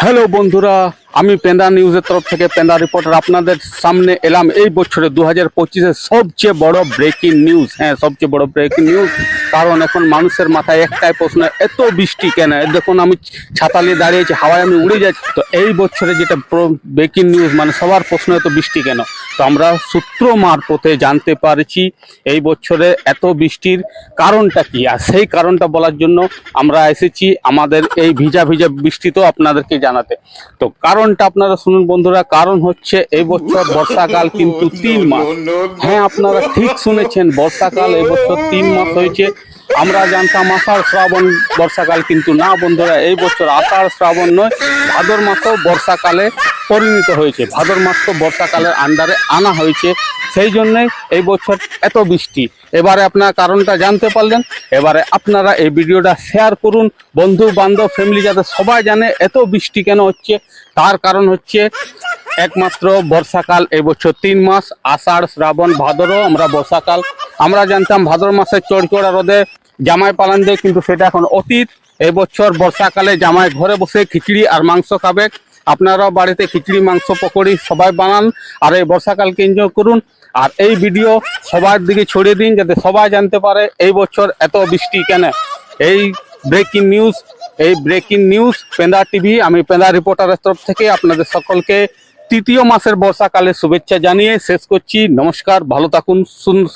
Hello বন্ধুরা আমি পেন্দা নিউজের তরফ থেকে পেন্দা রিপোর্টার আপনাদের সামনে এলাম এই বছরে দু হাজার পঁচিশের সবচেয়ে বড় ব্রেকিং নিউজ হ্যাঁ সবচেয়ে বড় ব্রেকিং নিউজ কারণ এখন মানুষের মাথায় একটাই প্রশ্ন, এত বৃষ্টি কেন? দেখুন, আমি ছাতা নিয়ে দাঁড়িয়েছি হাওয়ায় আমি উড়ে যাচ্ছি। তো এই বছরে যেটা ব্রেকিং নিউজ মানে সবার প্রশ্ন, এত বৃষ্টি কেন? তো আমরা সূত্র মারফতে জানতে পারছি, এই বছরে এত বৃষ্টির কারণটা কি? আর সেই কারণটা বলার জন্য আমরা এসেছি আমাদের এই ভিজা ভিজা বৃষ্টি তো আপনাদেরকে জানাতে। তো কারণটা আপনারা শুনুন বন্ধুরা, কারণ হচ্ছে এই বছর বর্ষাকাল কিন্তু তিন মাস। হ্যাঁ আপনারা ঠিক শুনেছেন, বর্ষাকাল এবছর তিন মাস হয়েছে। আমরা জানতাম আষাঢ় শ্রাবণ বর্ষাকাল কিন্তু না বন্ধুরা, এই বছর আষাঢ় শ্রাবণ নয়, ভাদর মাসও বর্ষাকালে পরিণত হয়েছে। ভাদর মাস তো বর্ষাকালের আন্ডারে আনা হয়েছে। সেই জন্যই এই বছর এত বৃষ্টি। এবারে আপনার কারণটা জানতে পারলেন। এবারে আপনারা এই ভিডিওটা শেয়ার করুন। বন্ধু, বান্ধব ফ্যামিলি যাতে সবাই জানে এত বৃষ্টি কেন হচ্ছে। তার কারণ হচ্ছে একমাত্র বর্ষাকাল এবছর তিন মাস। আষাঢ়, শ্রাবণ, ভাদরও আমরা বর্ষাকাল। আমরা জানতাম ভাদর মাসে চড়চড়া রোদে জামাই পালান দেয়, কিন্তু সেটা এখন অতীত। এই বছর বর্ষাকালে জামাই ঘরে বসে খিচড়ি আর মাংস খাবে। আপনারাও বাড়িতে খিচড়ি, মাংস, পকোড়ি সবাই বানান আর এই বর্ষাকালকে এনজয় করুন। আর এই ভিডিও সবার দিকে ছড়িয়ে দিন যাতে সবাই জানতে পারে এই বছর এত বৃষ্টি কেন। এই ব্রেকিং নিউজ এই ব্রেকিং নিউজ পেন্দা টিভি আমি পেন্দা রিপোর্টারের তরফ থেকে আপনাদের সকলকে তৃতীয় মাসের বর্ষাকালের শুভেচ্ছা জানিয়ে শেষ করছি। নমস্কার, ভালো থাকুন, সুন্দর